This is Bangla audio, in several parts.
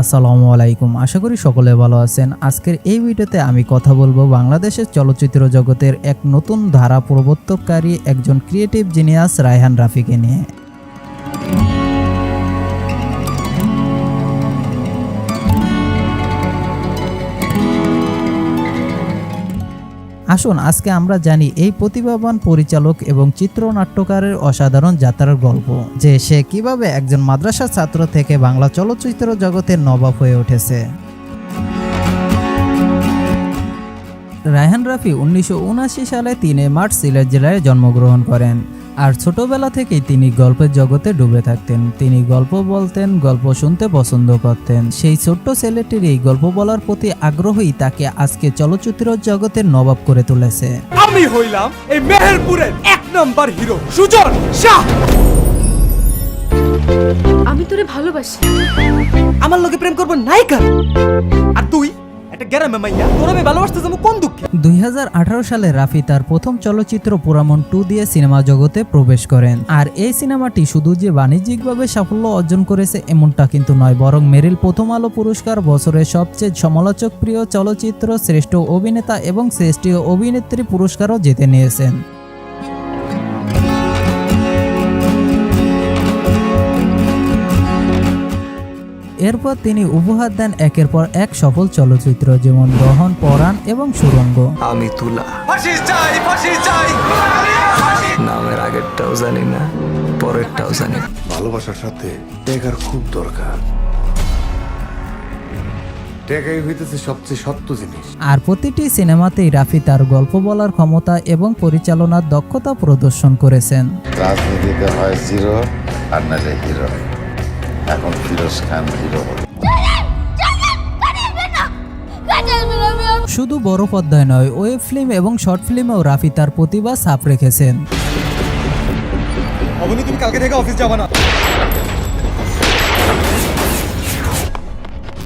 আসসালামু আলাইকুম। আশা করি সকলে ভালো আছেন। আজকের এই ভিডিওতে আমি কথা বলব বাংলাদেশের চলচ্চিত্র জগতের এক নতুন ধারা প্রবর্তককারী একজন ক্রিয়েটিভ জিনিয়াস রায়হান রাফিকে নিয়ে। আসুন, আজকে আমরা জানি এই প্রতিভাবান পরিচালক এবং চিত্রনাট্যকারের অসাধারণ যাত্রার গল্প, যে সে কীভাবে একজন মাদ্রাসা ছাত্র থেকে বাংলা চলচ্চিত্র জগতের নবাব হয়ে উঠেছে। রায়হান রাফি উনিশশো উনআশি সালে তিনে মার্চ সিলেট জেলায় জন্মগ্রহণ করেন। আর ছোটবেলা থেকেই তিনি গল্পের জগতে ডুবে থাকতেন। তিনি গল্প বলতেন গল্প শুনতে পছন্দ করতেন। সেই ছোট্ট ছেলেটির এই গল্প বলার প্রতি আগ্রহই তাকে আজকে চলচ্চিত্র জগতের নবাব করে তুলেছে। আমি হইলাম এই মেহেরপুরের এক নাম্বার হিরো সুজন শাহ। আমি তোরে ভালোবাসি। আমার লোকে প্রেম করব নায়িকা। আর তুই একটা গ্যারামে মাইয়া, তোর আমি ভালোবাসতে যাব কোন দুঃখে? দুই সালে রাফি তার প্রথম চলচ্চিত্র পুরামন টু দিয়ে সিনেমা জগতে প্রবেশ করেন। আর এই সিনেমাটি শুধু যে বাণিজ্যিকভাবে সাফল্য অর্জন করেছে, এমনটা কিন্তু নয়, বরং মেরিল প্রথম আলো পুরস্কার বছরের সবচেয়ে সমালোচক প্রিয় চলচ্চিত্র শ্রেষ্ঠ অভিনেতা এবং শ্রেষ্ঠ অভিনেত্রী পুরস্কারও জিতে নিয়েছেন। এরপর তিনি উপহার দেন একের পর এক সফল চলচ্চিত্র যেমন দহন পরাণ এবং সুরঙ্গ। আমি তুলা। নামের আগেরটাও জানি না পরেরটাও জানি ভালোবাসার সাথে টেকার খুব দরকার। টেকাই হইতেছে সবচেয়ে সত্য জিনিস। আর প্রতিটি সিনেমাতেই রাফি তার গল্প বলার ক্ষমতা এবং পরিচালনার দক্ষতা প্রদর্শন করেছেন। রাজনীতিতে হয় জিরো আর নাহলে হিরো এখন ফিরোজ খান হিরো হলো শুধু বড় পর্দায় নয় ওয়েব ফিল্ম এবং শর্ট ফিল্মেও রাফি তার প্রতিভা ছাপ রেখেছেন। অবনি তুমি কালকে থেকে অফিস যাবা না।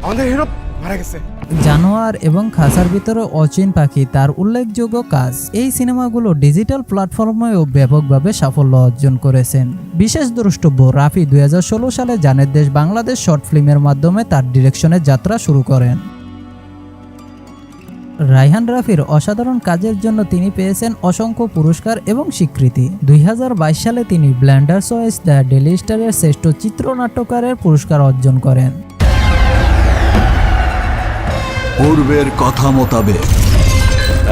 আমাদের হিরো মারা গেছে। জানোয়ার এবং খাসার ভিতরে অচিন পাখি, তার উল্লেখযোগ্য কাজ। এই সিনেমাগুলো ডিজিটাল প্ল্যাটফর্মেও ব্যাপকভাবে সাফল্য অর্জন করেছেন। বিশেষ দ্রষ্টব্য, রাফি দুই হাজার ষোলো সালে জানের দেশ বাংলাদেশ শর্ট ফিল্মের মাধ্যমে তার ডিরেকশনের যাত্রা শুরু করেন। রায়হান রাফির অসাধারণ কাজের জন্য তিনি পেয়েছেন অসংখ্য পুরস্কার এবং স্বীকৃতি। দুই হাজার বাইশ সালে তিনি ব্ল্যান্ডার চয়েস দ্য ডেলি স্টারের শ্রেষ্ঠ চিত্রনাট্যকারের পুরস্কার অর্জন করেন। পূর্বের কথা মোতাবেক।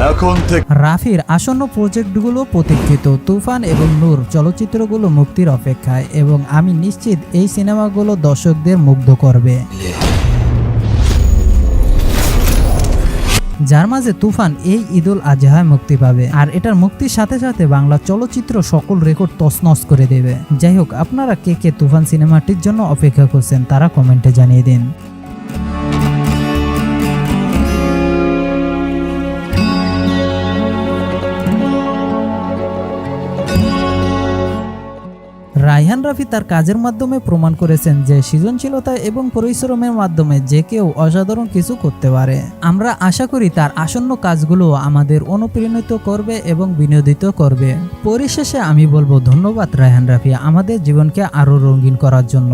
এখন থেকে রাফির আসন্ন প্রজেক্টগুলো প্রতীক্ষিত তুফান এবং নূর চলচ্চিত্রগুলো মুক্তির অপেক্ষায় এবং আমি নিশ্চিত এই সিনেমাগুলো দর্শকদের মুগ্ধ করবে। যার মাঝে তুফান এই ঈদুল আজহায় মুক্তি পাবে আর এটার মুক্তির সাথে সাথে বাংলা চলচ্চিত্র সকল রেকর্ড তছনছ করে দেবে। যাই হোক, আপনারা কে কে তুফান সিনেমাটির জন্য অপেক্ষা করছেন তারা কমেন্টে জানিয়ে দিন। রায়হান রাফি তার কাজের মাধ্যমে প্রমাণ করেছেন যে সৃজনশীলতা এবং পরিশ্রমের মাধ্যমে যে কেউ অসাধারণ কিছু করতে পারে। আমরা আশা করি তার আসন্ন কাজগুলো আমাদের অনুপ্রাণিত করবে এবং বিনোদিত করবে। পরিশেষে আমি বলব ধন্যবাদ রায়হান রাফি আমাদের জীবনকে আরও রঙিন করার জন্য।